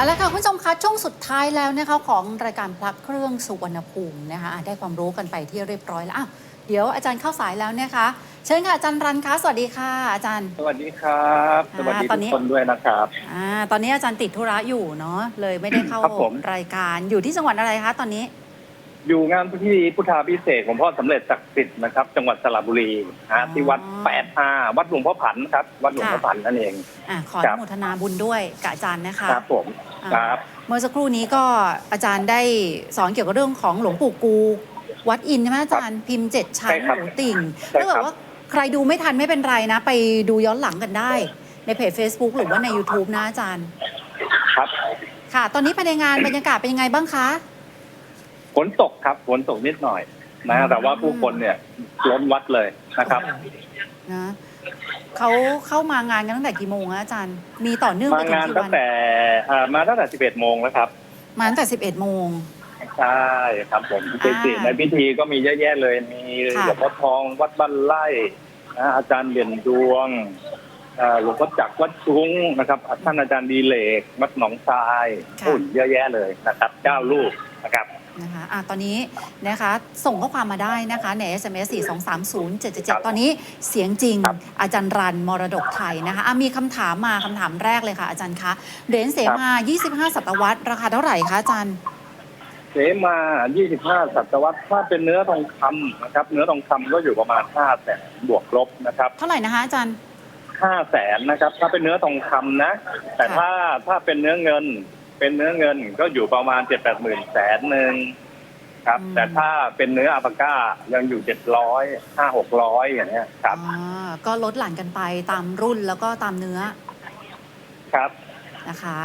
เอาละค่ะคุณผู้ชมคะช่วงสุดท้ายแล้วนะคะของรายการพลักเครื่องสุวรรณภูมินะคะอะได้ความรู้กันไปที่เรียบร้อยแล้วอ้าวเดี๋ยวอาจารย์เข้าสายแล้วนะคะ เชิญค่ะอาจารย์รันคะสวัสดีค่ะอาจารย์ สวัสดีครับอ่าสวัสดีตอทุนกนี้คนด้วยนะครับอ่าตอนนี้อาจารย์ติดธุระอยู่เนาะเลยไม่ได้เข้าครับผมรายการอยู่ที่จังหวัดอะไรคะตอนนี้ อยู่งานพิธีพุทธาพิเศษกของพ่อสำเร็จศักดิ์สิทธิ์นะครับ จังหวัดสระบุรีฮะที่วัดแปดอาวัดหลวงพ่อผันครับ วัดหลวงพ่อผันนั่นเองอะขออครันุบโมทนาบุญด้วยกับอาจารย์นะคะครับผมอ่า ครับ เมื่อสักครู่นี้ก็อาจารย์ได้สอนเกี่ยวกับเรื่องของหลวงปู่กู วัดอินทร์ใช่ไหมอาจารย์พิมพ์เจ็ดชั้นใช่ครับหมูติ่งใช่ถ้าครับเกิดว่าใครดูไม่ทันไม่เป็นไรนะ ไปดูย้อนหลังกันได้ ในเพจ Facebook หรือว่าใน YouTube นะอาจารย์ ครับค่ะ ตอนนี้ภายในงานบรรยากาศเป็นยังไงบ้างคะ ฝนตกครับฝนตกนิดหน่อยนะอืมแต่ว่าผู้คนเนี่ยล้นวัดเลยนะครับ นะ เขาเข้ามางานกันตั้งแต่กี่โมงอะอาจารย์ มีต่อเนื่องมาไปถึงงานกี่ตั้วังน แต่อ่ามาตั้งแต่ 11 โมงแล้วครับ มาตั้งแต่11โมง ใช่ครับผมอ่าเจติในพิธีก็มีเยอะแยะเลย มีค่ะ หลวงพ่อทองวัดบ้านไร่นะอาจารย์เด่นดวงอ่าหลวงพ่อจักรวัดชุ้งนะครับท่านอาจารย์ดีเลกวัดหนองทรายอุ่นเยอะแยะเลยนะครับเก้าลูกนะครับ นะคะอะตอนนี้นะคะส่งข้อความมาได้นะคะใน SMS 4 2 3 0 7 7 7 ตอนนี้เสียงจริงครับอาจารย์รันมรดกไทยนะคะอะมีคำถามมาคำถามแรกเลยค่ะ อาจารย์คะเหรียญเสมา 25 ศตวรรษราคาเท่าไหร่คะอาจารย์ เสมา 25 ศตวรรษถ้าเป็นเนื้อทองคำนะครับ เนื้อทองคำก็อยู่ประมาณ5แสนบวกลบนะครับ เท่าไหร่นะคะอาจารย์5แสนนะครับ ถ้าเป็นเนื้อทองคำนะ แต่ค่ะถ้าถ้าเป็นเนื้อเงิน เป็นเนื้อเงินก็อยู่ประมาณ7 8หมื่นแสนหนึ่งครับ แต่ถ้าเป็นเนื้ออัปาก้ายังอยู่700 5 600อย่างเงี้ยครับอ่าก็ลดหลั่นกันไปตามรุ่นแล้วก็ตามเนื้อครับ นะคะ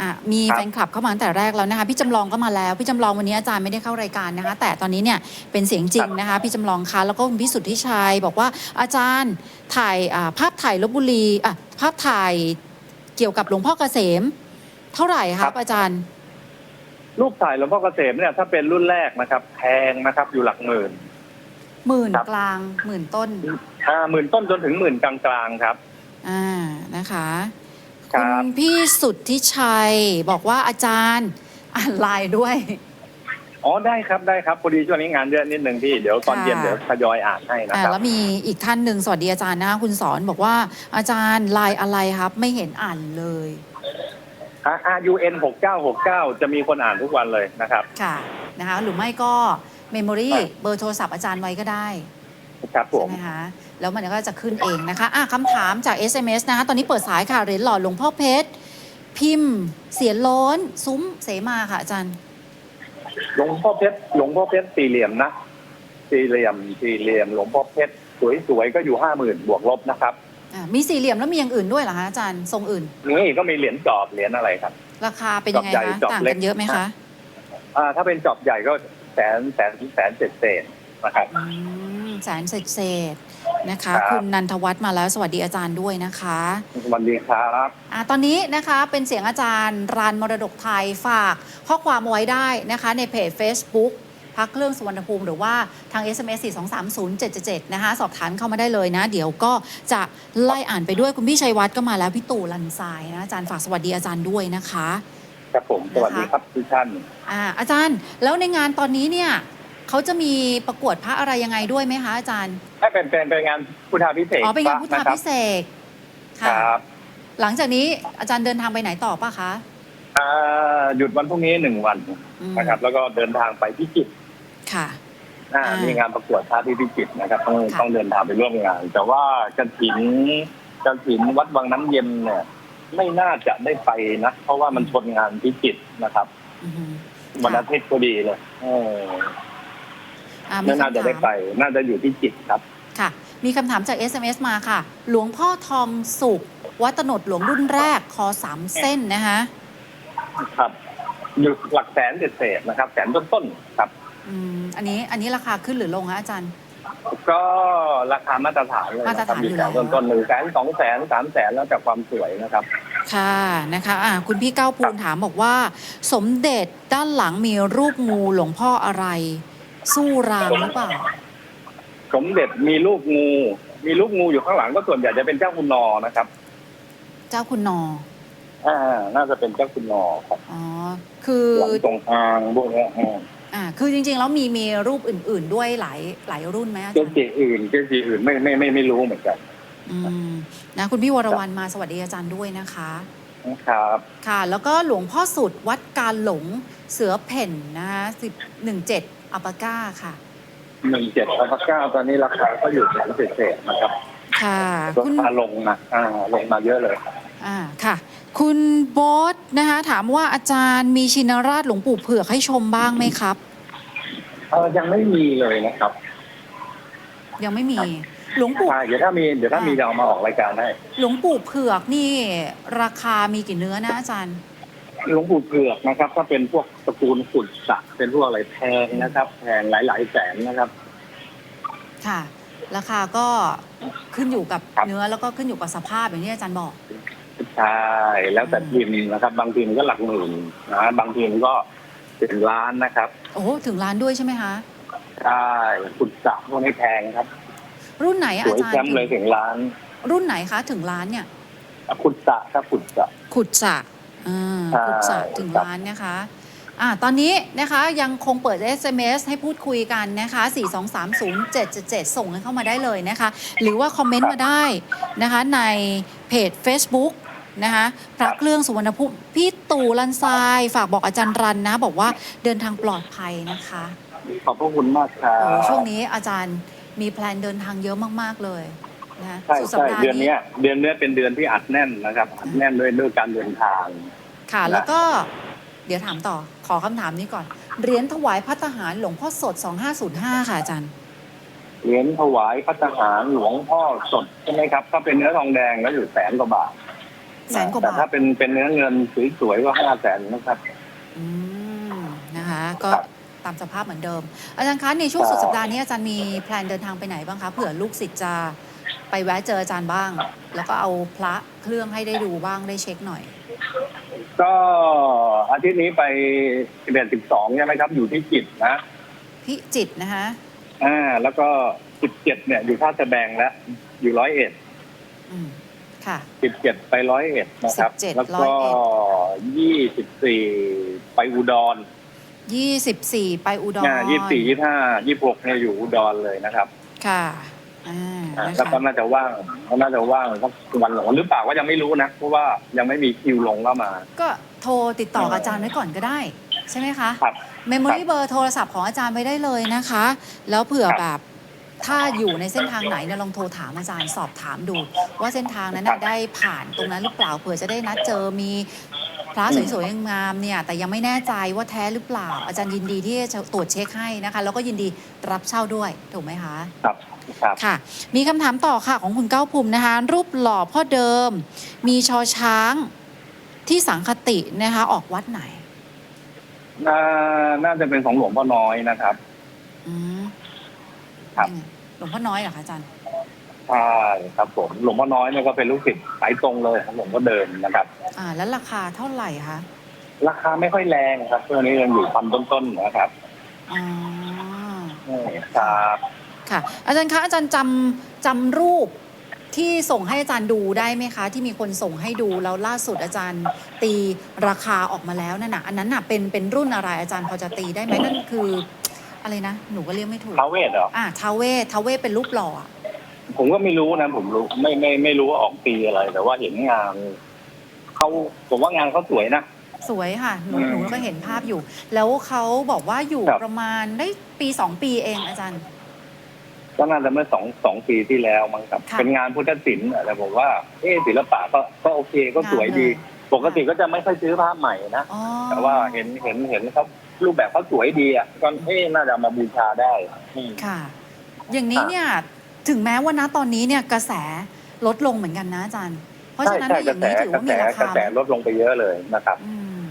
อะมีครับ แฟนคลับเข้ามาตั้งแต่แรกแล้วนะคะ พี่จำลองก็มาแล้วพี่จำลองวันนี้อาจารย์ไม่ได้เข้ารายการนะคะ แต่ตอนนี้เนี่ยเป็นเสียงจริงนะคะ พี่จำลองคะแล้วก็คุณพี่สุทธิชัยบอกว่าอาจารย์ถ่ายอ่าภาพถ่ายลบบุรีอะภาพถ่ายเกี่ยวกับหลวงพ่อเกษม เท่าไหร่ครับอาจารย์รูปถ่ายหลวงพ่อเกษมเนี่ยถ้าเป็นรุ่นแรกนะครับแพงนะครับอยู่หลักหมื่น หมื่นครับ กลางหมื่นต้น อ่าหมื่นต้นจนถึงหมื่นกลางๆครับ อ่านะคะ คคุรับ ณพี่สุทธิชัยบอกว่าอาจารย์อ่านไลน์ด้วย อ๋อได้ครับได้ครับพอดีช่วงนี้งานเยอะนิดนึงพี่เดี๋ยวตอนค่ะ เย็นเดี๋ยวทยอยอ่านให้นะอ่าครับ แล้วมีอีกท่านหนึ่งสวัสดีอาจารย์นะคะคุณสอนบอกว่าอาจารย์ไลน์อะไรครับ ไม่เห็นอ่านเลย U N หกเก้าหกเก้าจะมีคนอ่านทุกวันเลยนะครับ ค่ะนะคะหรือไม่ก็เมมโมรีครับเบอร์โทรศัพท์อาจารย์ไว้ก็ได้ครับผใช่มไหมคะแล้วมันก็จะขึ้นเองนะคะอะคำถามจาก SMS นะคะ ตอนนี้เปิดสายค่ะเหรียญหล่อหลวงพ่อเพชร พิมพ์ เสียนโล้น ซุ้มเสมาค่ะอาจารย์ หลวงพ่อเพชรหลวงพ่อเพชรสี่เหลี่ยมนะสี่เหลี่ยมสี่เหลี่ยม หลวงพ่อเพชรสวยๆก็อยู่ห้าหมื่นบวกลบนะครับ อะมีสี่เหลี่ยมแล้วมีอย่างอื่นด้วยเหรอคะอาจารย์ทรงอื่นนี่ก็มีเหรียญจอบเหรียญอะไรครับ ราคาเป็นยังไงจอบใหญ่คะจอบต่างเล็กัก นเยอะไหมคะอ่าถ้าเป็นจอบใหญ่ก็แสนแสนแสนเศษเศษๆนะครับ อืมแสนเศษเศษๆนะคะ ครับ คุณนันทวัฒน์มาแล้วสวัสดีอาจารย์ด้วยนะคะ สวัสดีครับ อะตอนนี้นะคะเป็นเสียงอาจารย์รันมรดกไทยฝากข้อความเอาไว้ได้นะคะในเพจ Facebook พักเครื่องสุวรรณภูมิ หรือว่าทาง SMS 4230777 นะคะ สอบถามเข้ามาได้เลยนะ เดี๋ยวก็จะไล่อ่านไปด้วยคุณพี่ชัยวัฒน์ก็มาแล้วพี่ตู่ลันทรายนะอาจารย์ฝากสวัสดีอาจารย์ด้วยนะคะ ครับผมสวัสดีครับทุกท่านอ่าอาจารย์แล้วในงานตอนนี้เนี่ยเขาจะมีประกวดพระอะไรยังไงด้วยไหมคะอาจารย์ให้เป็นเป็นเป็นงานพุทธาพิเศษกอ๋อเป็นงานพุทธาะครับพิเศษกคค่ะรับหลังจากนี้อาจารย์เดินทางไปไหนต่อปะคะอ่าหยุดวันพรุ่งนี้หนึ่งวันอืมนะครับ แล้วก็เดินทางไปพิจิตร ค่ะ อ่าอ่ามี มีงานประกวดพระที่พิจิตรนะครับ ต้องค่ะ ต้องเดินทางไปร่วมงาน แต่ว่ากระถินกระถินวัดวังน้ำเย็นเนี่ย ไม่น่าจะได้ไปนะเพราะว่ามันชนงานพิจิตรนะครับอือฮึวันอาทิตย์พอดีเลยเอออ่ามีไม่น่าคำจะถาได้มไป น่าจะอยู่ที่จิตรครับ ค่ะ มีคำถามจาก SMS มาค่ะ หลวงพ่อทองสุข วัดตโนดหลวงรุ่นแรกคอสามเส้นนะคะ ครับ อยู่หลักแสนเศษๆนะครับ แสนต้นๆครับ อืมอันนี้อันนี้ราคาขึ้นหรือลงคะอาจารย์ ก็ราคามาตรฐานเลยมาตรนะครับฐานอยู่อยู่แสแล้นวต้นๆหนึ่งแสนสองแสนสามแสนแล้วแต่ความสวยนะครับ ค่ะนะคะอ่าคุณพี่เก้าปูนถามบอกว่า สมเด็จด้านหลังมีรูปงูหลวงพ่ออะไร สู้รางหรือเปล่า สมเด็จมีรูปงู มีรูปงูอยู่ข้างหลังก็ส่วนใหญ่จะเป็นเจ้าคุณนอนะครับ เจ้าคุณนออ่า น่าจะเป็นเจ้าคุณนอครับอ๋อคือหลังตรงอางพวกเนี้ยอ่า อ่าคือจริงๆ แล้วมีมีรูปอื่น ๆ ด้วยหลายหลายรุ่นไหมอาเกจารย์จิอื่นเกจิอื่นไม่ไม่ไม่ไม่รู้เหมือนกันอืมนะคุณพี่วรวรรณมาสวัสดีอาจารย์ด้วยนะคะ นะครับ ค่ะ แล้วก็หลวงพ่อสุดวัดการหลงเสือเพ่นนะคะสิบหนึ่งเจ็ดอัปปาก้าค่ะ หนึ่งเจ็ดอัลฟาเก้าตอนนี้ราคาก็อยู่แสนเศษๆนะครับค่ะ ราคุณคาลงนะอ่าลงมาเยอะเลย อ่าค่ะ คุณโบ๊ทนะคะ ถามว่าอาจารย์มีชินราชหลวงปู่เผือกให้ชมบ้างไหมครับ เออยังไม่มีเลยนะครับยังไม่มีหลวงปู่ อ่าเดี๋ยวถ้ามีเดี๋ยวถ้ามีจะเอามาออกรายการให้หลวงปู่เผือกนี่ ราคามีกี่เนื้อนะอาจารย์ หลวงปู่เผือกนะครับ ถ้าเป็นพวกตระกูลขุดสะเป็นพวกอะไรแพงนะครับแพงหลาย ๆ แสนนะครับ ค่ะ ราคาก็ขึ้นอยู่กับครับ เนื้อแล้วก็ขึ้นอยู่กับสภาพอย่างที่อาจารย์บอก ใช่ แล้วแต่พิมพ์นะครับ บางพิมพ์ก็หลักหมื่นนะบางพิมพ์ก็เป็นล้านนะครับ โอ้โหถึงล้านด้วยใช่ไหมคะ ใช่ขุดสระพวกนี้แพงครับ รุ่นไหนสอาวยจารแชย์มป์เลยถึงล้านรุ่นไหนคะถึงล้านเนี่ย อะขุดสระครับขุดสระ ขุดสระอ่าใช่ขุดสระถึงครับล้านนะคะอ่าตอนนี้นะคะยังคงเปิด SMS ให้พูดคุยกันนะคะ 4230777 ส่งกันเข้ามาได้เลยนะคะ หรือว่าคอมเมนต์มาได้นะคะในเพจ Facebook นะคะพระเครื่องสุวรรณภูมิพี่ตู่ลันทรายฝากบอกอาจารย์รันนะ บอกว่าเดินทางปลอดภัยนะคะขอบพระคุณมากครัโอ้บช่วงนี้อาจารย์มีแพลนเดินทางเยอะมาก ๆ เลยนะใช่สุดสัปใช่ดาห์เดือนนี้เนี้ยเดือนเนี้ยเป็นเดือนที่อัดแน่นนะครับ อัดแน่นด้วยด้วยการเดินทาง ค่ะนะแล้วก็เดี๋ยวถามต่อขอคำถามนี้ก่อนเหรียญถวายพัฒหารหลวงพ่อสด 2505 ค่ะอาจารย์ เหรียญถวายพัฒหารหลวงพ่อสดใช่ไหมครับ ถ้าเป็นเนื้อทองแดงก็อยู่แสนกว่าบาท แสนกว่าแต่บาถ้าทเป็นเป็นเนื้อเงินสวยๆก็ห้าแสนนะครับ อืมนะคะ ก็ครับตามสภาพเหมือนเดิม อาจารย์คะในช่วงครับสุดสัปดาห์นี้อาจารย์มีแพลนเดินทางไปไหนบ้างคะเผื่อลูกศิษย์จะไปแวะเจออาจารย์บ้าง แล้วก็เอาพระเครื่องให้ได้ดูบ้างได้เช็คหน่อย ก็อาทิตย์นี้ไปสิบเอ็ดสิบสองใช่ไหมครับ อยู่ที่จิตรนะพิจิตรนะคะ อ่า แล้วก็สิบเจ็ดเนี่ยอยู่ท่าตะแบงแล้วอยู่ร้อยเอ็ด อืม ค่ะ สิบเจ็ดไปร้อยเอ็ดนะครับ 17แล้วก็ยี่สิบสี่ไปอุดร24 ไปอุดรอ่ายี่สี่ยี่ห้ายี่หกเนี่ยอยู่อุดรเลยนะครับค่ะอ่าอ่านะแล้วก็คะน่าจะว่างก็น่าจะว่างสักวันหลงหรือเปล่าก็ยังไม่รู้นะ เพราะว่ายังไม่มีคิวลงเข้ามา ก็โทรติดต่อกับอาจารย์ไว้ก่อนก็ได้ ใช่ไหมคะ ครับ เมมโมรี่เบอร์โทรศัพท์ของอาจารย์ไว้ได้เลยนะคะ แล้วเผื่อครับ แบบ ถ้าอยู่ในเส้นทางไหนเนี่ยลองโทรถามอาจารย์สอบถามดู ว่าเส้นทางนั้นน่ะได้ผ่านตรงนั้นหรือเปล่าเผื่อจะได้นัดเจอมีพระสวยๆงามๆเนี่ยแต่ยังไม่แน่ใจว่าแท้หรือเปล่า อาจารย์ยินดีที่จะตรวจเช็คให้นะคะ แล้วก็ยินดีรับเช่าด้วยถูกไหมคะครับครับค่ะ มีคำถามต่อค่ะของคุณเก้าภูมินะคะ รูปหล่อพ่อเดิม มีชอช้างที่สังคตินะคะ ออกวัดไหน น่าน่าจะเป็นของหลวงพ่อน้อยนะครับ อืม ครับยังไงหลวงพ่อน้อยเหรอคะอาจารย์ใช่ครับผมหลวงพ่อน้อยเนี่ยก็เป็นลูกศิษย์สายตรงเลยของหลวงพ่อเดิมนะครับ อ่า แล้วราคาเท่าไหร่คะราคาไม่ค่อยแรงครับช่วงนี้ยังอยู่พันต้นๆนะครับอ๋ออืมครับค่ะ อาจารย์คะอาจารย์จำจำรูปที่ส่งให้อาจารย์ดูได้ไหมคะ ที่มีคนส่งให้ดูแล้วล่าสุดอาจารย์ตีราคาออกมาแล้วนั่นน่ะอันนั้นน่ะเป็นเป็นรุ่นอะไรอาจารย์พอจะตีได้ไหมนั่นคือ อะไรนะ หนูก็เรียกไม่ถูกท้าวเวสเหรอ อ่าทาวเวททาวเวทเป็นรูปหล่ออะผมก็ไม่รู้นะ ผมรู้ไม่ไม่ไม่รู้ว่าออกปีอะไร แต่ว่าเห็นงานเขาผมว่างานเขาสวยนะ สวยค่ะ หนูอืมหนูก็เห็นภาพอยู่ แล้วเขาบอกว่าอยู่ครับ ประมาณได้ปีสองปีเองอาจารย์ ก็น่าจะเมื่อสองสองปีที่แล้วมั้งครับ ค่ะ เป็นงานพุทธศิลป์อะแต่ผมว่า เออศิลปะก็ก็โอเคก็สวยดี งามเลย ปกติก็จะไม่ค่อยซื้อภาพใหม่นะอ๋อแต่ว่าเห็นเห็นเห็นเขารูปแบบเขาสวยดีอะก็เอ๊ะน่าจะเอามาบูชาได้อืม ค่ะ อย่างนี้เนี่ยถึงแม้ว่านะตอนนี้เนี่ยกระแสลดลงเหมือนกันนะอาจารย์ เพราะใช่ฉะนั้นใช่เนี่ยอกย่างนี้ถือกระแสระว่าแสมีรากระคาแสลดลงไปเยอะเลยนะครับ อืม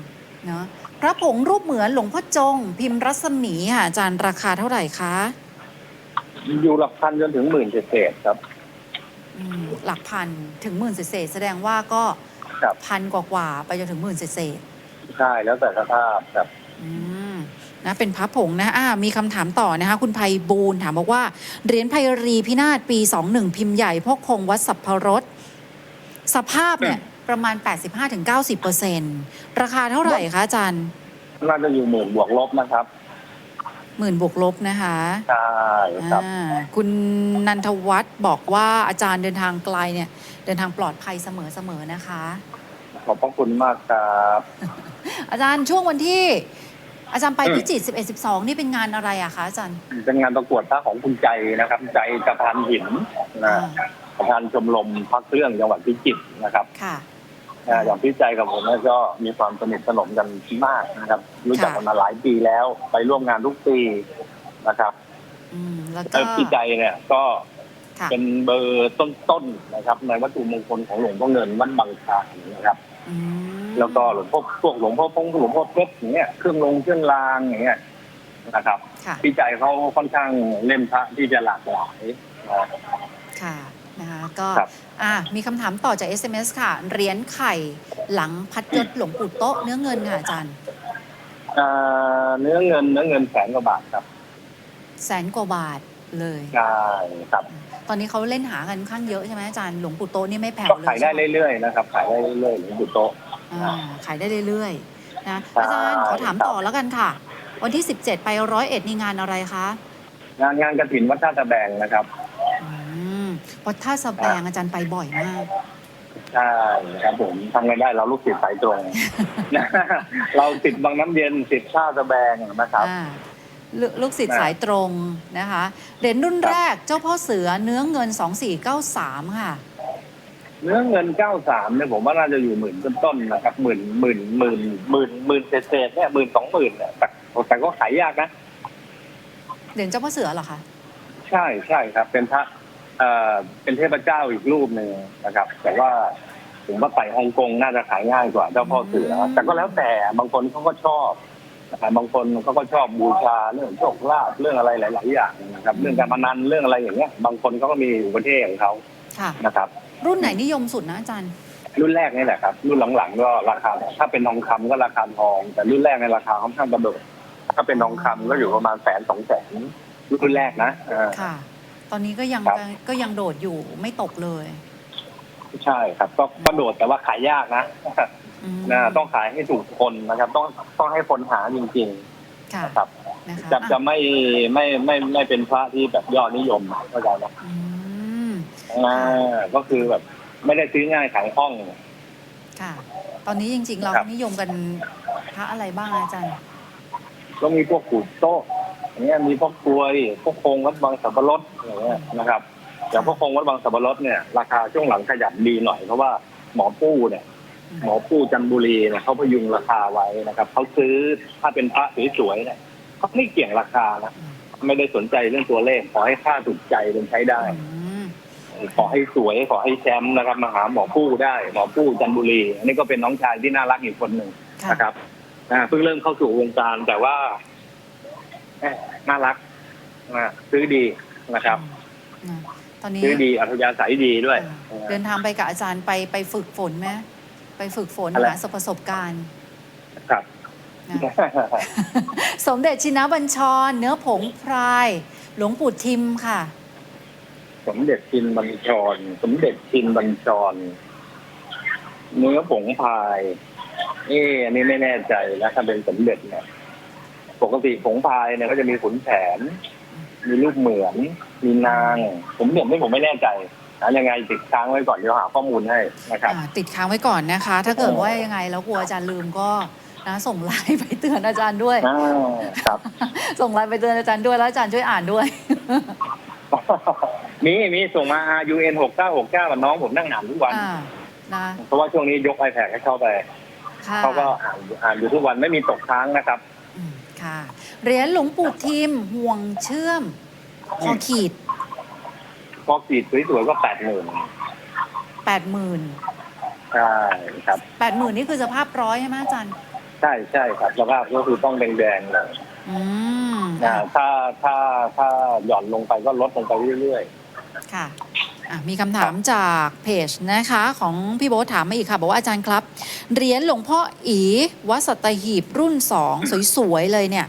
เนาะพระผงรูปเหมือนหลวงพ่อจง พิมพ์รัศมีค่ะอาจารย์ราคาเท่าไหร่คะอยู่หลักพันจนถึงหมื่นเศษๆครับ อืมหลักพันถึงหมื่นเศษๆแสดงว่าก็ ครับ พันกว่าๆไปจนถึงหมื่นเศษๆใช่แล้วแต่สภาพครับอืมนะเป็นพระผงนะอ่ามีคำถามต่อนะคะ คุณไพบูลย์ถามบอกว่า เหรียญไพรีพินาศปี 21 พิมพ์ใหญ่พ่อคงวัดสัพพรสสภาพเนี่ยประมาณ 85-90%ราคาเท่าไหร่คะอาจารย์ น่าจะอยู่หมื่นบวกลบนะครับ หมื่นบวกลบนะคะใช่ครับอ่าคุณนันทวัฒน์บอกว่าอาจารย์เดินทางไกลเนี่ย เดินทางปลอดภัยเสมอๆนะคะ ขอบพระคุณมากครับ อาจารย์ช่วงวันที่ อาจารย์ไปอืม พิจิตร11 12 นี่เป็นงานอะไรอะคะอาจารย์เป็นงานประกวดพระของคุณใจนะครับ ใจสะพานหินนะอ่าประธานชมรมพระเครื่องจังหวัดพิจิตรนะครับ ค่ะ อ่าอย่างพี่ใจกับผมเนี่ยก็มีความสนิทสนมกันมากนะครับ รู้จักกันมาหลายปีแล้วไปร่วมงานทุกปีนะครับอืมแล้วเอ่ก็อพี่ใจเนี่ยก็ค่ะเป็นเบอร์ต้นๆนะครับ ในวัตถุมงคลของหลวงพ่อเงินวัดบางคลานนะครับอืมแล้วก็หลวงพ่อพวกหลวงพ่อพงหลวงพ่อเพชรอย่างเงี้ยเครื่องลงเครื่องรางอย่างเงี้ยนะครับค่ะพี่ใจเขาค่อนข้างเล่มพระที่จะหลากหลายนะค่ะ นะคะก็ครับอะมีคำถามต่อจาก SMS ค่ะเหรียญไข่หลังพัดยศหลวงปู่โต๊ะเนื้อเงินค่ะอาจารย์อ่าเนื้อเงินเนื้อเงินแสนกว่าบาทครับ แสนกว่าบาทเลยใช่ครับ ตอนนี้เขาเล่นหากันค่อนข้างเยอะใช่ไหมอาจารย์หลวงปู่โต๊ะนี่ไม่แผ่วก็เลยขายได้ใช่ไหมเรื่อยๆนะครับขายได้เรื่อยๆหลวงปู่โตะอ่าขายได้เรื่อยๆนะใช่อาจารย์ขอถามครับต่อแล้วกันค่ะ วันที่ 17 ไปร้อยเอ็ดนี่งานอะไรคะงานงานกระถินวัดท่าตะแบงนะครับ อืมวัดท่าสะแบงอาจารย์ไปบ่อยมาก ใช่ครับผมทำไงได้เราลูกศิษย์สายตรง เราติดบางน้ำเย็นติดท่าตะแบงนะครับ อ่าลลูกศิษย์นะสายตรงนะคะเหรียญรุ่นครับแรกเจ้าพ่อเสือเนื้อเงิน 2493 ค่ะ เนื้อเงิน 93 เนี่ยผมว่าน่าจะอยู่หมื่นต้นๆนะครับหมื่นหมื่นหมื่นหมื่นหมื่นเศษๆเนี่ยหมื่นสองหมื่นเนี่ยแต่แต่ก็ขายยากนะ เหรียญเจ้าพ่อเสือเหรอคะ ใช่ใช่ครับ เป็นพระ เอ่อเป็นเทพเจ้าอีกรูปหนึ่งนะครับ แต่ว่าผมว่าไปฮ่องกงน่าจะขายง่ายกว่าเจ้าพ่อเสืออืมแต่ก็แล้วแต่บางคนเขาก็ชอบนะครับบางคนเขาก็ชอบบูชาเรื่องโชคลาภเรื่องอะไรหลาย ๆ อย่างนะครับ เรื่องการพนันเรื่องอะไรอย่างเงี้ย บางคนเขาก็มีอุปเทศของเขาค่ะ นะครับ รุ่นไหนนิยมสุดนะอาจารย์ รุ่นแรกนี่แหละครับ รุ่นหลังๆก็ราคา ถ้าเป็นทองคำก็ราคาทอง แต่รุ่นแรกในราคาค่อนข้างกระโดดถ้าเป็นทองคำก็อยู่ประมาณแสนสองแสนรุ่นแรกนะเออค่ะ ตอนนี้ก็ยังครับ ก็ยังโดดอยู่ไม่ตกเลยใช่ครับ ก็กระโดดแต่ว่าขายยากนะอืมนะต้องขายให้ถูกคนนะครับ ต้องต้องให้คนหาจริงค่ะๆนะครับ นะคะจะจะอะไม่ไม่ไม่ไม่เป็นพระที่แบบยอดนิยมเข้าใจไหมอืมอ่าก็คือแบบไม่ได้ซื้อง่ายขายห้อง ค่ะ ตอนนี้จริงๆ เราครับ นิยมกันพระอะไรบ้างอาจารย์ก็มีพวกขูดโต๊ะ อย่างเงี้ยมีพวกกลวยพวกโครงวัดบางสับปะรดอย่างเงี้ยนะครับอย่างพวกโครงวัดบางสับปะรดเนี่ยราคาช่วงหลังขยับดีหน่อยเพราะว่าหมอปู้เนี่ยหมอปู้จันทบุรีเนี่ยเขาพยุงราคาไว้นะครับเขาซื้อถ้าเป็นพระสวยๆเนี่ยเขาไม่เกี่ยงราคานะไม่ได้สนใจเรื่องตัวเลขขอให้ค่าถูกใจเป็นใช้ได้อืมขอให้สวยขอให้แชมป์นะครับมาหาหมอปู้ได้ หมอปู้จันทบุรี อันนี้ก็เป็นน้องชายที่น่ารักอีกคนหนึ่งค่ะนะครับอ่าเพิ่งเริ่มเข้าสู่วงการแต่ว่า เอ๊ะน่ารักอ่าซื้อดีนะครับ อืมตอนนี้ซื้อดีอัธยาศัยดีด้วยอ่าเดินทางไปกับอาจารย์ไปไปฝึกฝนไหมไปฝึกฝนอะไร หาประสบการณ์ครับ นะ สมเด็จชินบัญชร เนื้อผงพราย หลวงปู่ทิมค่ะ สมเด็จชินบัญชร สมเด็จชินบัญชร เนื้อผงพาย เอ๊ะอันนี้ไม่แน่ใจนะถ้าเป็นสมเด็จเนี่ย ปกติผงพายเนี่ยก็จะมีขุนแผน มีรูปเหมือน มีนาง ผมเด็จไม่ผมไม่แน่ใจนะยังไงติดค้างไว้ก่อนเดี๋ยวหาข้อมูลให้นะครับอ่าติดค้างไว้ก่อนนะคะ ถ้าเกิดว่ายังไงแล้วกลัวอาจารย์ลืมก็นะส่งไลน์ไปเตือนอาจารย์ด้วย อ่าครับ ส่งไลน์ไปเตือนอาจารย์ด้วยแล้วอาจารย์ช่วยอ่านด้วย มีมีส่งมา RUN หกเก้าหกเก้ากับน้องผมนั่งอ่านทุกวัน อ่านะเพราะว่าช่วงนี้ยก iPad ให้เข้าไปค่ะเขาก็อ่านอ่านอยู่ทุกวันไม่มีตกค้างนะครับอืม ค่ะ เหรียญหลวงปู่ทิมห่วงเชื่อมคอขีดพอขีดสวยๆก็แปดหมื่นแปดหมื่นใช่ครับ แปดหมื่นนี่คือสภาพร้อยใช่ไหมอาจารย์ ใช่ใช่ครับสภาพก็คือต้องแดงๆเลยอืมนะถ้าถ้าถ้าหย่อนลงไปก็ลดลงไปเรื่อยค่ะ อะมีคำถามจากเพจนะคะของพี่โบ๊ทถามมาอีกค่ะ บอกว่าอาจารย์ครับเหรียญหลวงพ่ออีวัดสัตหีบรุ่นสองสวยๆเลยเนี่ย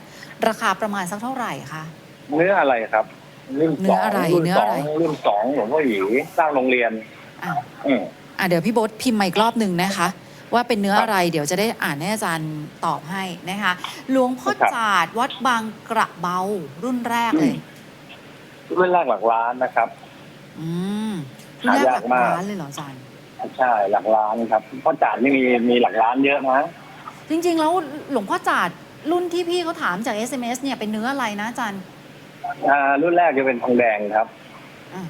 ราคาประมาณสักเท่าไหร่คะๆเนื้ออะไรครับรุ่นเนื้สอองอะไรรุ่นเนื้อสออะไรงรุ่นสองหลวงพ่อหยีสร้างโรงเรียนอะอืมอะเดี๋ยวพี่โบ๊ทพิมพ์มาอีกรอบหนึ่งนะคะ ว่าเป็นเนื้ออะไรเดี๋ยวจะได้อ่านให้อาจารย์ตอบให้นะคะหลวงพ่อครับจาดวัดบางกระเบารุ่นแรกเลยรุ่นแรกหลักล้านนะครับ อืมรุ่นแรกหลักหายากมากล้านเลยเหรออาจารย์ ใช่หลักล้านครับเพราะจานนี่มีมีหลักล้านเยอะนะ จริง ๆ แล้วหลวงพ่อจาดรุ่นที่พี่เขาถามจาก SMS เนี่ยเป็นเนื้ออะไรนะอาจารย์อ่า รุ่นแรกจะเป็นทองแดงครับ อะ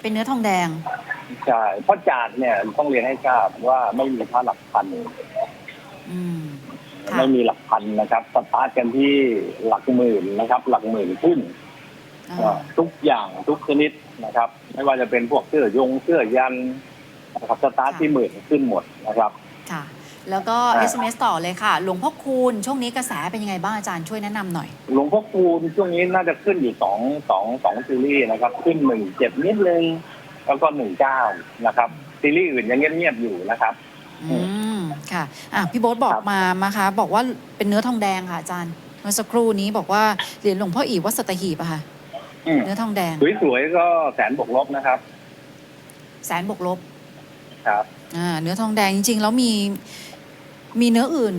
เป็นเนื้อทองแดง ใช่ เพราะจานเนี่ยต้องเรียนให้ทราบว่าไม่มีค่าหลักพัน อืม ค่ะ ไม่มีหลักพันนะครับ สตาร์ทกันที่หลักหมื่นนะครับ หลักหมื่นขึ้นอ่า ทุกอย่างทุกชนิดนะครับ ไม่ว่าจะเป็นพวกเสื้อยงเสื้อยันนะครับสตาร์ทที่หมื่นขึ้นหมดนะครับค่ะ แล้วก็อ่า SMS ต่อเลยค่ะ หลวงพ่อคูณช่วงนี้กระแสเป็นยังไงบ้างอาจารย์ช่วยแนะนำหน่อย หลวงพ่อคูณช่วงนี้น่าจะขึ้นอยู่สองสองสองซีรีส์นะครับ ขึ้นหนึ่งเจ็ดนิดนึงแล้วก็หนึ่งเก้านะครับ ซีรีส์อื่นยังเงียบๆอยู่นะครับ อืมค่ะอะพี่โบ๊ทบอกครับมามาคะบอกว่าเป็นเนื้อทองแดงค่ะอาจารย์เมื่อสักครู่นี้บอกว่าเหรียญหลวงพ่ออีวัดสัตหีบอะค่ะอืม เนื้อทองแดงสวยๆก็แสนบวกลบนะครับ แสนบวกลบ ครับ อ่า เนื้อทองแดงจริง ๆ แล้วมีมีเนื้ออื่น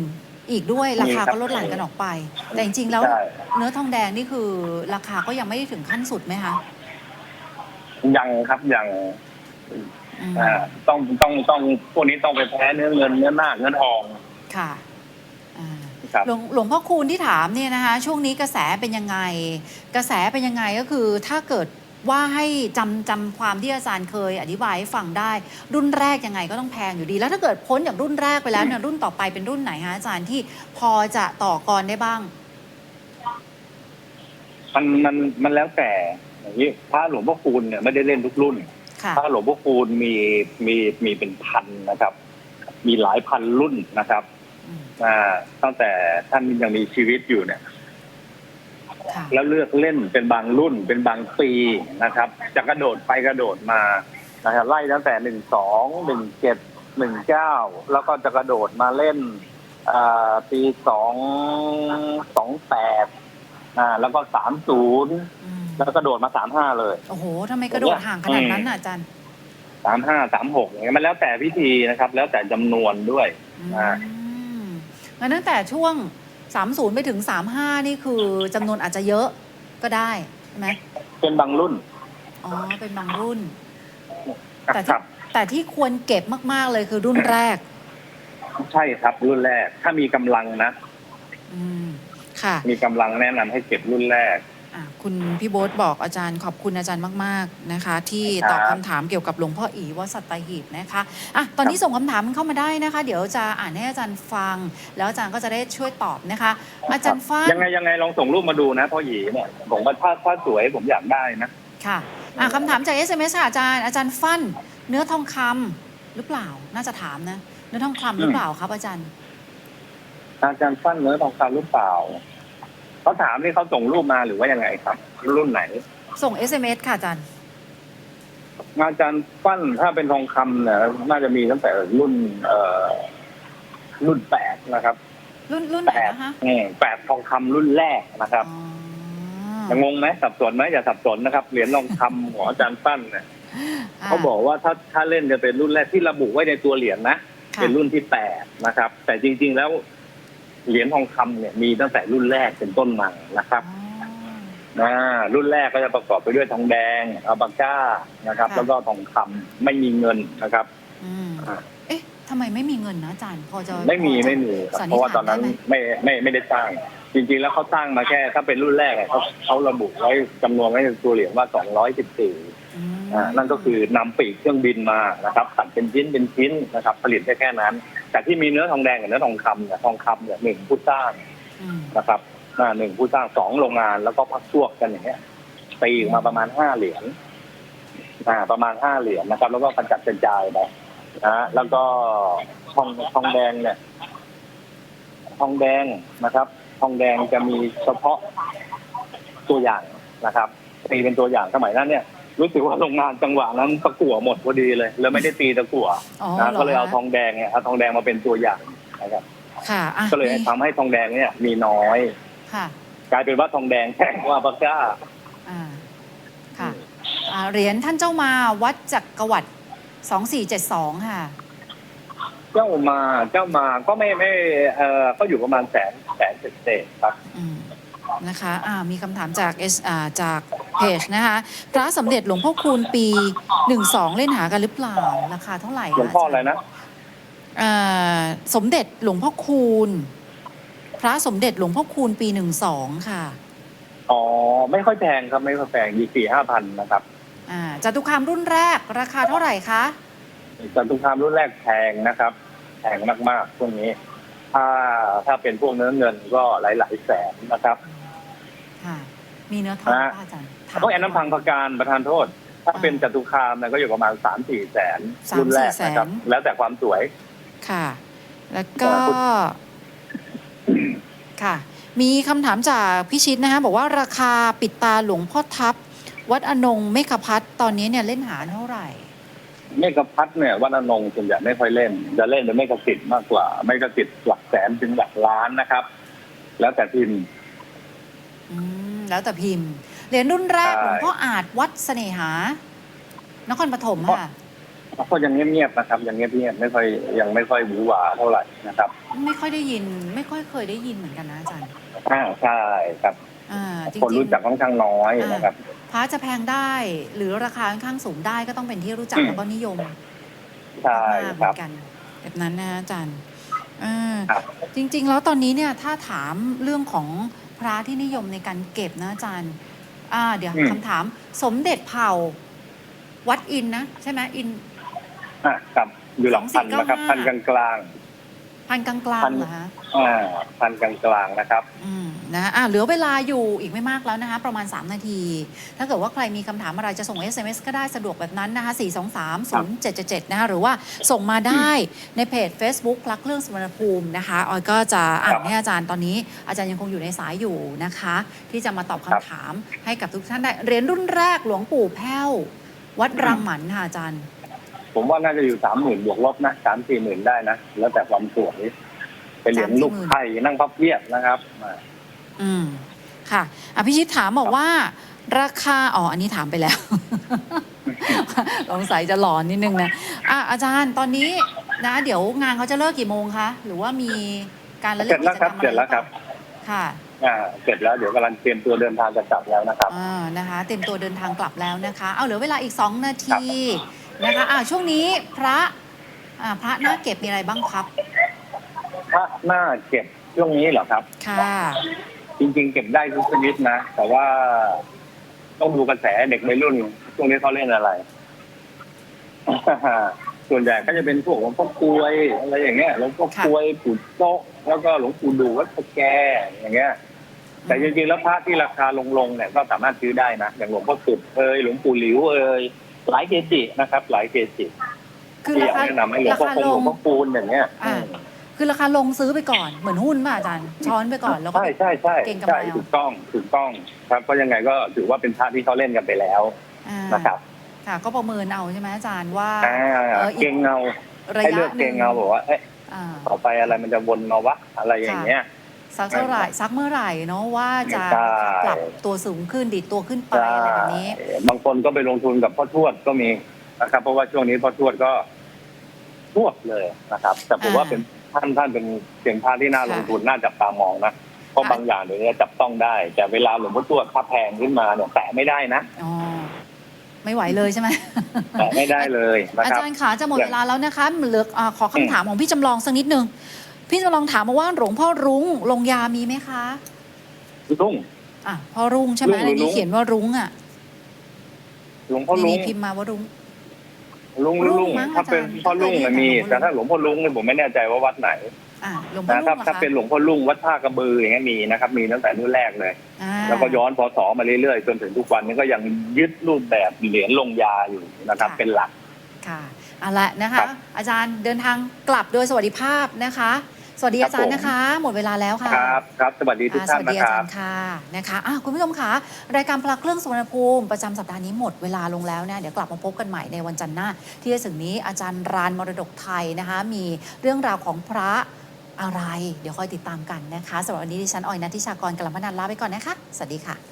อีกด้วยราคามีครับก็ลดหลั่นกันออกไป แต่จริงๆแล้วใช่เนื้อทองแดงนี่คือ ราคาก็ยังไม่ได้ถึงขั้นสุดไหมคะยังครับยังอืมอ่าต้องต้องต้องพวกนี้ต้องไปแพ้เนื้อเงินเนื้อหน้าคเนื้อทอง ค่ะ อ่า ครับหลวงหลวงพ่อคูณที่ถามเนี่ยนะคะ ช่วงนี้กระแสเป็นยังไง กระแสเป็นยังไงก็คือ ถ้าเกิดว่าให้จำจำความที่อาจารย์เคย อธิบายให้ฟังได้ รุ่นแรกยังไงก็ต้องแพงอยู่ดี แล้วถ้าเกิดพ้นจากรุ่นแรกไปแล้วเนี่ยรุ่นต่อไปเป็นรุ่นไหนคะอาจารย์ที่พอจะต่อกรได้บ้าง มันมันมันแล้วแต่อย่างนี้พระหลวงพ่อคูณเนี่ยไม่ได้เล่นทุกรุ่นค่ะ พระหลวงพ่อคูณมีมีมีเป็นพันนะครับ มีหลายพันรุ่นนะครับอื มอ่าตั้งแต่ท่านยังมีชีวิตอยู่เนี่ยค่ะแล้วเลือกเล่นเป็นบางรุ่นเป็นบางปีนะครับ จะกระโดดไปกระโดดมานะครับไล่ตั้งแต่หนึ่งสองหนึ่งเจ็ดหนึ่งเก้าแล้วก็จะกระโดดมาเล่นอ่าปีสองสองแปดอ่าแล้วก็สามศูนย์อืมแล้วก็กระโดดมาสามห้าเลย โอ้โหทำไมกระโดดห่างขนาดนั้นน่ะอาจารย์สามห้าสามหกอย่างเงี้ยมันแล้วแต่พิธีนะครับ แล้วแต่จำนวนด้วยอ่าอืม งั้นตั้งแต่ช่วง 30 ไปถึง 35 นี่คือจำนวนอาจจะเยอะก็ได้ใช่ไหมเป็นบางรุ่น อ๋อ เป็นบางรุ่นคแต่รัที่บแต่ที่ควรเก็บมาก ๆ เลยคือรุ่นแรก ใช่ครับรุ่นแรก ถ้ามีกำลังนะ อืม ค่ะ มีกำลังแนะนำให้เก็บรุ่นแรกอะ คุณพี่โบ๊ทบอกอาจารย์ขอบคุณอาจารย์มากๆนะคะ ที่ครับตอบคำถามเกี่ยวกับหลวงพ่ออีวัดสัตหีบนะคะอะตอนนี้ส่งคำถามเข้ามาได้นะคะ เดี๋ยวจะอ่านให้อาจารย์ฟัง แล้วอาจารย์ก็จะได้ช่วยตอบนะคะอาจารย์ฟ้านยังไงยังไงลองส่งรูปมาดูนะพ่อหยีเนี่ยผมว่าถ้าถ้าสวยผมอยากได้นะ ค่ะอะคำถามจาก SMS ค่ะอาจารย์อาจารย์ฟันเนื้อทองคำหรือเปล่าน่าจะถามนะ เนื้อทองคำหรือเปล่าครับอาจารย์ อาจารย์ฟันเนื้อทองคำหรือเปล่า เขาถามนี่เขาส่งรูปมาหรือว่ายังไงครับ รุ่นไหน ส่ง SMS ค่ะอาจารย์อาจารย์ฟันถ้าเป็นทองคำเนี่ยน่าจะมีตั้งแต่รุ่น เอ่อรุ่นแปดนะครับ รุ่นรุ่นไหนแปดนะคะอืมแปดทองคำรุ่นแรกนะครับอ๋อยังงงไหมสับสนไหมอย่าสับสนนะครับ เหรียญทองคำของอาจารย์ฟันเนี่ยอะเขาบอกว่าถ้าถ้าเล่นจะเป็นรุ่นแรกที่ระบุไว้ในตัวเหรียญนะ ค่ะเป็นรุ่นที่แปดนะครับ แต่จริง ๆ แล้ว เหรียญทองคำเนี่ยมีตั้งแต่รุ่นแรกเป็นต้นมานะครับอ๋ออ่ารุ่นแรกก็จะประกอบไปด้วยทองแดงอัลปาก้านะครับ ค่ะ แล้วก็ทองคำไม่มีเงินนะครับ อืมอ่าเอ๊ะทำไมไม่มีเงินนะอาจารย์พอจะไม่มีพอจะไม่มีครับสันเพนิษราะว่าฐตอนนั้นได้ไหมไม่ไม่ไม่ได้สร้าง จริงๆแล้วเขาสร้างมาแค่ ถ้าเป็นรุ่นแรกอะเขาเขาระบุไว้จำนวนไว้ในตัวเหรียญว่า 214 อืมอ่านั่นก็คือนำปีกเครื่องบินมานะครับตัดเป็นชิ้นเป็นชิ้นนะครับ ผลิตได้แค่นั้น แต่ที่มีเนื้อทองแดงกับเนื้อทองคำเนี่ยทองคำเนี่ยหนึ่งผู้สร้างนะครับหนึ่งผู้สร้างสองโรงงานแล้วก็พักพวกกันอย่างเงี้ยตีมาประมาณห้าเหรียญประมาณห้าเหรียญนะครับ แล้วก็กระจัดกระจายไปนะฮะแล้วก็ทองทองแดงเนี่ย ทองแดงนะครับ ทองแดงจะมีเฉพาะตัวอย่างนะครับตีเป็นตัวอย่างสมัยนั้นเนี่ย รู้สึกว่าโรงงานจังหวะนั้นตะกั่วหมดพอดีเลย แล้วไม่ได้ตีตะกั่วอ๋อนะหรก็เลยเอาคะทองแดงเนี่ยเอาทองแดงมาเป็นตัวอย่างนะครับ ค่ะอะก็เลยนี่ทำให้ทองแดงเนี่ยมีน้อย ค่ะ กลายเป็นว่าทองแดงแพงกว่าปากกา อ่า ค่ะอ่าเหรียญท่านเจ้ามาวัดจักรวรรดิสองสี่เจ็ดสองค่ะ เจ้ามาเจ้ามาก็ไม่ไม่เอ่อก็อยู่ประมาณแสนแสนเศษๆครับ อืม นะคะอ่ามีคำถามจากเอสอ่าจากเพจนะคะ พระสมเด็จหลวงพ่อคูณปี12เล่นหากันหรือเปล่า ราคาเท่าไหร่คหลวงพ่ออะไรนะอ่าสมเด็จหลวงพ่อคูณ พระสมเด็จหลวงพ่อคูณปี12ค่ะ อ๋อ ไม่ค่อยแพงครับไม่ค่อยแพงยี่สี่ห้าพันนะครับอ่าจตุคามรุ่นแรก ราคาเท่าไหร่คะจันทุคามรุ่นแรกแพงนะครับแพงมากๆพวกนี้ถ้าถ้าเป็นพวกเนื้อเงินก็หลายๆแสนนะครับ ค่ะ มีเนื้อทองฮะป่ะอาจารย์ถามเพราะแอนน้ำพังประการประธานโทษ ถ้าเป็นจตุคามเนี่ยก็อยู่ประมาณสามสี่แสนสามรุ่นแรกสี่แสน นะครับ แล้วแต่ความสวย ค่ะ แล้วก็อ่าคุณค่ะ มีคำถามจากพิชิตนะคะบอกว่าราคาปิดตาหลวงพ่อทับ วัดอนงเมฆพัฒน์ตอนนี้เนี่ยเล่นหาเท่าไหร่ เมฆพัฒน์เนี่ยวัดอนงส่วนใหญ่ไม่ค่อยเล่น จะเล่นเป็นเมฆสิทธิ์มากกว่า เมฆสิทธิ์หลักแสนถึงหลักล้านนะครับ แล้วแต่พิมพ์ อืมแล้วแต่พิมพ์เหรียญรุ่นแรกใช่หลวงพ่ออาจวัดเสน่หานครปฐมค่ะก็ยังเงียบๆนะครับยังเงียบๆไม่ค่อยยังไม่ค่อยหวือหวาเท่าไหร่นะครับ ไม่ค่อยได้ยิน ไม่ค่อยเคยได้ยินเหมือนกันนะอาจารย์อ่าใช่ครับอ่าจริงคนรู้จักค่อนข้างน้อยนะครับพระจะแพงได้ หรือราคาค่อนข้างสูงได้ก็ต้องเป็นที่รู้จักอืมแล้วก็นิยมใช่มากๆเหคมืรัอบนกัน แบบนั้นนะอาจารย์อ่าครับจริง ๆ แล้วตอนนี้เนี่ยถ้าถามเรื่องของ พระที่นิยมในการเก็บนะอาจารย์อ่าเดี๋ยวอืม คำถาม สมเด็จเผ่า วัดอินนะ ใช่ไหมอิน อะครับอยู่หลักพันนะครับ2495พันกลางกลาง พันกลางพัน ๆเหรอคะๆอ่าพันกลางกลางๆนะครับ อืมนะอะเหลือเวลาอยู่อีกไม่มากแล้วนะคะ ประมาณ 3 นาที ถ้าเกิดว่าใครมีคำถามอะไรจะส่ง SMS ก็ได้สะดวกแบบนั้นนะคะ 4 2 3 0 7 7 7 นะคะหรือว่าส่งมาได้ในเพจ Facebook พลักเครื่องสมรภูมินะคะออยก็จะอ่านให้อาจารย์ตอนนี้ อาจารย์ยังคงอยู่ในสายอยู่นะคะ ที่จะมาตอบคำถามให้กับทุกท่านได้เหรียญรุ่นแรกหลวงปู่แพ้ว วัดรังหมันค่ะอาจารย์ ผมว่าน่าจะอยู่สามหมื่นบวกลบนะสามสี่หมื่นได้นะ แล้วแต่ความสวยเป็นเหรียญลูกไข่นั่งพับเพียบนะครับอ่าอืมค่ะอภิชิตถามบอกว่า ราคาอ๋ออันนี้ถามไปแล้วสงสัยจะหลอนนิดนึงนะอะอาจารย์ตอนนี้นะ เดี๋ยวงานเขาจะเลิกกี่โมงคะ หรือว่ามีการละเสเล่ร็นจแล้วครับกิจกรรมอะเสร็จไรแล้วครับ ค่ะอ่าเสร็จแล้วเดี๋ยวกำลังเตรียมตัวเดินทางจะกลับแล้วนะครับอ่านะคะ เต็มตัวเดินทางกลับแล้วนะคะ เอาเหลือเวลาอีก2นาที นะคะอ่าช่วงนี้พระอ่าพระหน้าเก็บมีอะไรบ้างครับถ้าหน้าเก็บช่วงนี้เหรอครับ ค่ะ จริง ๆ เก็บได้ทุกชนิดนะ แต่ว่าต้องดูกระแสเด็กในรุ่นช่วงนี้เขาเล่นอะไร ส่วนใหญ่ก็จะเป็นพวกหลวงพ่อกลวยอะไรอย่างเงี้ยหลวงพ่อกลวยปู่โต๊ะแล้วก็หลวงปู่ดูวัดสแกอย่างเงี้ย แต่จริงๆแล้วพระที่ราคาลงๆเนี่ยก็สามารถซื้อได้นะอย่างหลวงพ่อสุดเอยหลวงปู่หลิวเอย หลายเกจินะครับ หลายเกจิคือที่ราอยากคาแนะนำให้หลวงราพ่อคาคงลหลงวงพ่อปูนอย่างเงี้ยอ่าคือราคาลงซื้อไปก่อนเหมือนหุ้นป่ะอาจารย์ ช้อนไปก่อนแล้วก็ ใช่ใช่ใช่เก่งกำไรใช่เอาถูกต้องถูกต้องครับเพราะยังไงก็ถือว่าเป็นพระที่เขาเล่นกันไปแล้วอ่านะครับค่ะ ก็ประเมินเอาใช่ไหมอาจารย์ว่า อ่าเอออีก เก่งเงาระให้ยะเลือกหเก่นึ่งงเงาบอกว่าเอ๊ะอ่า ต่อไปอะไรมันจะวนมาวะอะไรอย่างเงี้ย สักเท่าไหร่สักเมื่อไหร่เนาะว่าจะใช่ ปรับตัวสูงขึ้นดีดตัวขึ้นไปใช่อะไรแบบนี้บางคนก็ไปลงทุนกับพ่อทวดก็มีนะครับ เพราะว่าช่วงนี้พ่อทวดก็ทวดเลยนะครับ แต่ผมอ่าว่าเป็นท่านท่านเป็นเป็นพระที่น่าค่ะลงทุนน่าจับตามองนะเพราะค่ะ บางอย่างเดี๋ยวนี้จับต้องได้ แต่เวลาหลวงพ่อทวดพระแพงขึ้นมาเนี่ยแตะไม่ได้นะอ๋อไม่ไหวเลยใช่ไหม แตะไม่ได้เลยนะอาครับ จารย์ขาจะหมดเวลาแล้วนะคะเหลืออ่าขอคำถามของพี่จำลองสักนิดนึง พี่จำลองถามมาว่าหลวงพ่อรุ้งลงยามีไหมคะลุงอะพ่อรุ้งใช่ไหมรุ้งในรุ้นี้งเขียนว่ารุ้งอะหลวงพ่อในลุนี้งพิมพ์มาว่ารุ้งลุงลุงลุงมั้งถ้าเป็นอาจารย์พ่อลุงน่ะมีเคยได้ยินแต่แต่ถ้าหลวงพ่อลุงเนี่ยผมไม่แน่ใจว่าวัดไหนอะหลวงพ่อนะรุ้งถ้าเหรอถ้าคะเป็นหลวงพ่อลุงวัดท่ากระบืออย่างเงี้ยมีนะครับ มีตั้งแต่รุ่นแรกเลยอ่าแล้วก็ย้อนพศมาเรื่อยๆจนถึงทุกวันนี้ก็ยังยึดรูปแบบเหรียญลงยาอยู่นะครับ เป็นหลักค่ะเอาละนะครัคะบอาจารย์เดินทางกลับโดยสวัสดิภาพนะคะ สวัสดีครับอาจารย์ผมนะคะ หมดเวลาแล้วค่ะครับครับสวัสดีทุกอ่าสท่านวัสนะดีคอารัจาบรย์ค่ะนะคะอะคุณผู้ชมคะรายการพลักเครื่องสุวรรณภูมิประจำสัปดาห์นี้หมดเวลาลงแล้วเนี่ยเดี๋ยวกลับมาพบกันใหม่ในวันจันทร์หน้า ที่จะถึงนี้อาจารย์รานมรดกไทยนะคะ มีเรื่องราวของพระอะไร เดี๋ยวคอยติดตามกันนะคะสำหรับวันนี้ดิฉันออยนัทธิชากรกลัมพนันท์ลาไปก่อนนะคะ สวัสดีค่ะ